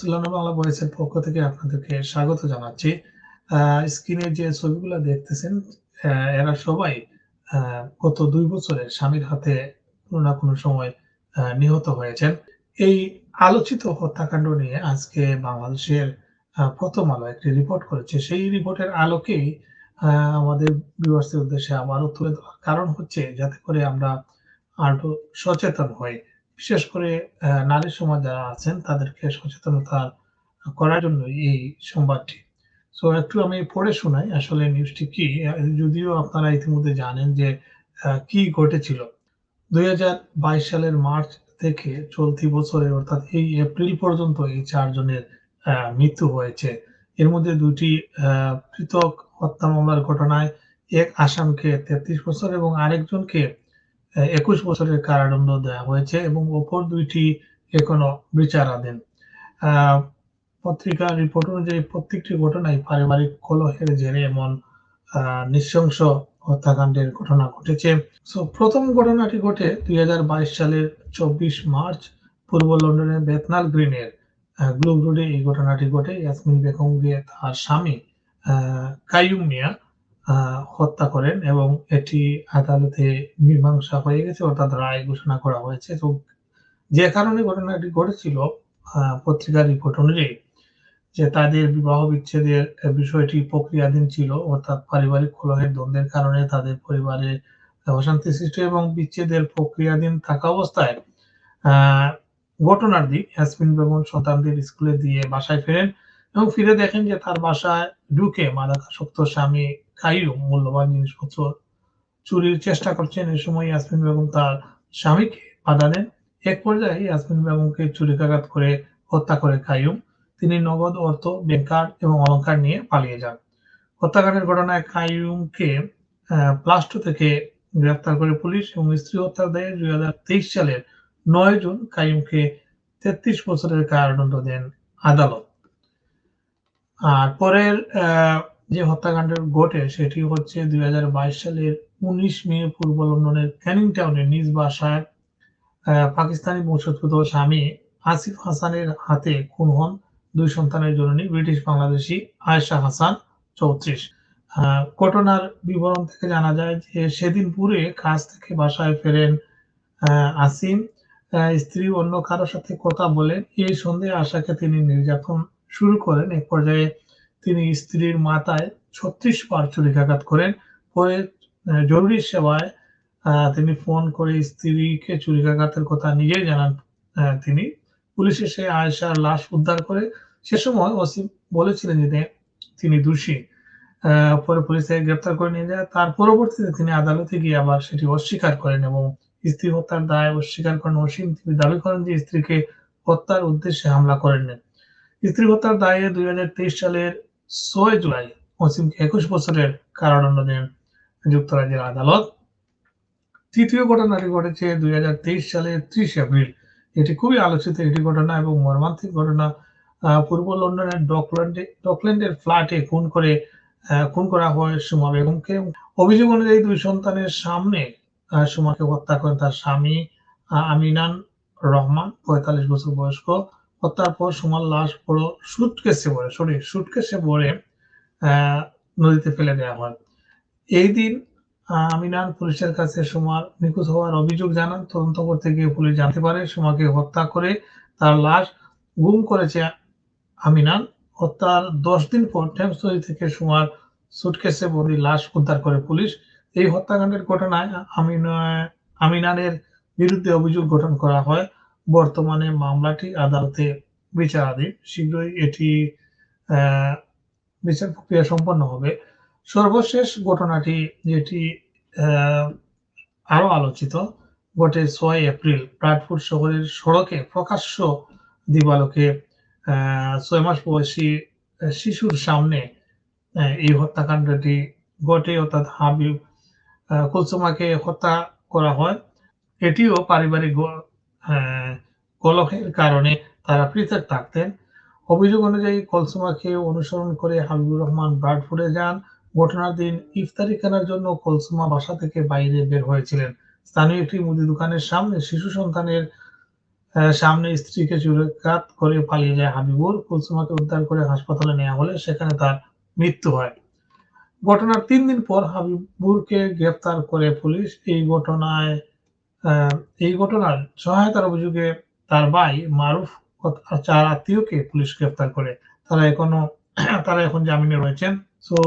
সুলানা বাংলা পক্ষ থেকে আপনাদেরকে স্বাগত জানাচ্ছি। স্ক্রিনে যে ছবিগুলো দেখতেছেন এরা সবাই গত দুই বছরে স্বামীর হাতে কোনো না কোনো সময় নিহত হয়েছেন। এই আলোচিত হত্যাকাণ্ড নিয়ে আজকে বাংলাদেশের প্রথম আলো একটি রিপোর্ট করেছে। সেই রিপোর্টের আলোকেই আমাদের বিভার্সের উদ্দেশ্যে আবারও তুলে ধরার কারণ হচ্ছে, যাতে করে আমরা আরও সচেতন হই। বিশেষ করে নারী সমাজ যারা আছেন, তাদেরকে সচেতনতা করার জন্য এই সংবাদটি। সো একটু আমি পড়ে শোনাই, আসলে নিউজটি কি? যদিও আপনারা ইতিমধ্যে জানেন যে কি ঘটেছিল। দুই হাজার বাইশ সালের মার্চ থেকে চলতি বছরে, অর্থাৎ এই এপ্রিল পর্যন্ত এই চারজনের মৃত্যু হয়েছে। এর মধ্যে দুটি পৃথক হত্যা মামলার ঘটনায়, এক আসামকে তেত্রিশ বছর এবং আরেকজনকে একুশ বছরের কারাদণ্ড দেওয়া হয়েছে এবং অপর দুইটি এখনও বিচারাধীন। পত্রিকার রিপোর্ট অনুযায়ী প্রত্যেকটি ঘটনায় পারিবারিক কলহের জেরে এমন নৃশংস হত্যাকাণ্ডের ঘটনা ঘটেছে। প্রথম ঘটনাটি ঘটে দুই হাজার বাইশ সালের চব্বিশ মার্চ পূর্ব লন্ডনের বেতনাল গ্রিনের গ্লুব রোডে এই ঘটনাটি ঘটে। ইয়াসমিন বেগমকে তার স্বামী কাইয়ুম মিয়া হত্যা করেন এবং এটি আদালতে মীমাংসা হয়ে গেছে, অর্থাৎ রায় ঘোষণা করা হয়েছে। তো যে কারণে ঘটনাটি ঘটেছিল পত্রিকার রিপোর্ট অনুযায়ী যে তাদের বিবাহ বিচ্ছেদের বিষয়টি প্রক্রিয়াধীন ছিল, অর্থাৎ পারিবারিক কলহের দ্বন্দ্বের কারণে তাদের পরিবারে অশান্তি সৃষ্টি এবং বিচ্ছেদের প্রক্রিয়াধীন থাকা অবস্থায় ঘটনার দিক ইয়াসমিন বেগম সন্তানদের স্কুলে দিয়ে বাসায় ফেরেন এবং ফিরে দেখেন যে তার বাসায় ঢুকে মাদকাসক্ত স্বামী কাইয়ুম মূল্যবান জিনিসপত্র। চুরির চেষ্টা করছেন এই সময় ইয়াসমিন বেগম তার স্বামীকে। বাধা দেন এক পর্যায়ে ইয়াসমিন বেগমকে চুরিকাঘাত করে হত্যা করে কাইয়ুম তিনি নগদ অর্থ ব্যাংক কার্ড এবং অলঙ্কার নিয়ে পালিয়ে যান। হত্যাকাণ্ডের ঘটনায় কাইয়ুমকে প্লাস্টো থেকে গ্রেফতার করে পুলিশ এবং স্ত্রী হত্যার দায়ে দুই হাজার তেইশ সালের নয় জুন কাইয়ুমকে তেত্রিশ বছরের কারাদণ্ড দেন আদালত। আর পরের যে হত্যাকাণ্ডের ঘটে সেটি হচ্ছে দুই হাজার বাইশ সালের উনিশ মে পূর্ব লন্ডনের ক্যানিং টাউনের নিজ বাসায় পাকিস্তানি বংশোদ্ভূত স্বামী আসিফ হাসানের হাতে খুন হন দুই সন্তানের জননী ব্রিটিশ বাংলাদেশি আয়েশা হাসান চৌত্রিশ। ঘটনার বিবরণ থেকে জানা যায় যে সেদিন পুরে কাজ থেকে বাসায় ফেরেন আসিম। স্ত্রী অন্য কারোর সাথে কথা বলেন এই সন্দেহে আশাকে তিনি নির্যাতন শুরু করেন। এক পর্যায়ে তিনি স্ত্রীর মাথায় ছত্রিশ বার ছুরিকাঘাত করেন। পরে জরুরি সেবায় তিনি ফোন করে স্ত্রীকে ছুরিকাঘাতের কথা নিজেই জানান। তিনি পুলিশ এসে আয়েশার লাশ উদ্ধার করে সে সময় ওসিম বলেছিলেন যে তিনি দোষী। পরে পুলিশ তাকে গ্রেপ্তার করে নিয়ে যায়। তার পরবর্তীতে তিনি আদালতে গিয়ে আবার সেটি অস্বীকার করেন এবং স্ত্রী হত্যার দায় অস্বীকার করেন। অসীম তিনি দাবি করেন যে স্ত্রীকে হত্যার উদ্দেশ্যে হামলা করেন স্ত্রী হত্যার দায়ে দুই হাজার তেইশ সালের ছয় জুলাই অসীমকে একুশ বছরের কারাদণ্ড দেন যুক্তরাজ্যের আদালত তৃতীয় ঘটনাটি ঘটেছে দুই হাজার তেইশ সালের ত্রিশ এপ্রিল। এটি খুবই আলোচিত একটি ঘটনা এবং মর্মান্তিক ঘটনা। পূর্ব লন্ডনের ডকল্যান্ডে ডকল্যান্ডের ফ্ল্যাটে খুন করে খুন করা হয় সুমা বেগমকে। অভিযোগ অনুযায়ী দুই সন্তানের সামনে সুমাকে হত্যা করেন তার স্বামী আমিনান রহমান, পঁয়তাল্লিশ বছর বয়স্ক। হত্যার পর সুমার লাশ পুরো সুটকেসে ভরে সরি সুটকেসে ভরে নদীতে ফেলে দেওয়া হয়। এই দিন আমিনান পুলিশের কাছে সুমার নিখোঁজ হওয়ার অভিযোগ জানান। তদন্ত করতে গিয়ে পুলিশ জানতে পারে সুমাকে হত্যা করে তার লাশ গুম করেছে আমিনান। হত্যার দশ দিন পর টেমস নদী থেকে সুমার সুটকেসে ভরি লাশ উদ্ধার করে পুলিশ। এই হত্যাকাণ্ডের ঘটনায় আমিন আমিনানের বিরুদ্ধে অভিযোগ গঠন করা হয়। বর্তমানে মামলাটি আদালতে বিচারাধীন। শীঘ্রই এটি বিচার প্রক্রিয়া সম্পন্ন হবে। সর্বশেষ ঘটনাটি যেটি আরও আলোচিত, ঘটে ছয় এপ্রিল ব্রাডফোর্ড শহরের সড়কে প্রকাশ্য দিবালোকে ছয় মাস বয়সী শিশুর সামনে এই হত্যাকাণ্ডটি ঘটে। অর্থাৎ হাবিব কুলসুমাকে হত্যা করা হয়। এটিও পারিবারিক কলহের কারণে তারা পৃথক থাকতেন অভিযোগ অনুযায়ী কলসুমাকে অনুসরণ করে হাবিবুর রহমান ব্রাডফোর্ডে যান ঘটনার দিন ইফতারি কেনার জন্য কলসুমা বাসা থেকে বাইরে বের হয়েছিলেন স্থানীয় একটি মুদি দোকানের সামনে শিশু সন্তানের সামনে স্ত্রীকে চুরিকাত করে পালিয়ে যায় হাবিবুর। কুলসুমাকে উদ্ধার করে হাসপাতালে নেওয়া হলে সেখানে তার মৃত্যু হয়। ঘটনার তিন দিন পর হাবিবুরকে গ্রেফতার করে পুলিশ। এই ঘটনায় এই ঘটনার সহায়তার অভিযোগে তার ভাই মারুফ ৪ আত্মীয়কে পুলিশ গ্রেফতার করে। তারা এখনও, তারা এখন জামিনে রয়েছেন। তো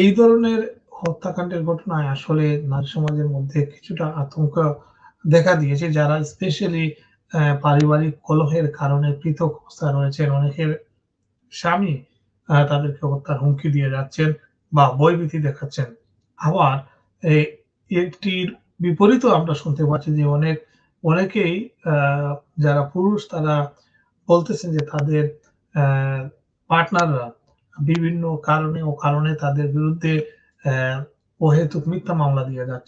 এই ধরনের হত্যাকাণ্ডের ঘটনায় আসলে নারী সমাজের মধ্যে কিছুটা আতঙ্ক দেখা দিয়েছে। যারা স্পেশালি পারিবারিক কলহের কারণে পৃথক অবস্থায় রয়েছেন। অনেকের স্বামী তাদেরকে হত্যার হুমকি দিয়ে যাচ্ছেন বা ভয়ভীতি দেখাচ্ছেন। আবার, এ এটির বিপরীতেও আমরা শুনতে পাচ্ছি যে অনেক, অনেকেই যারা পুরুষ, তারা বলতেছেন যে তাদের পার্টনাররা বিভিন্ন কারণে ও কারণে তাদের বিরুদ্ধে অহেতুক মিথ্যা মামলা দিয়ে যাচ্ছে।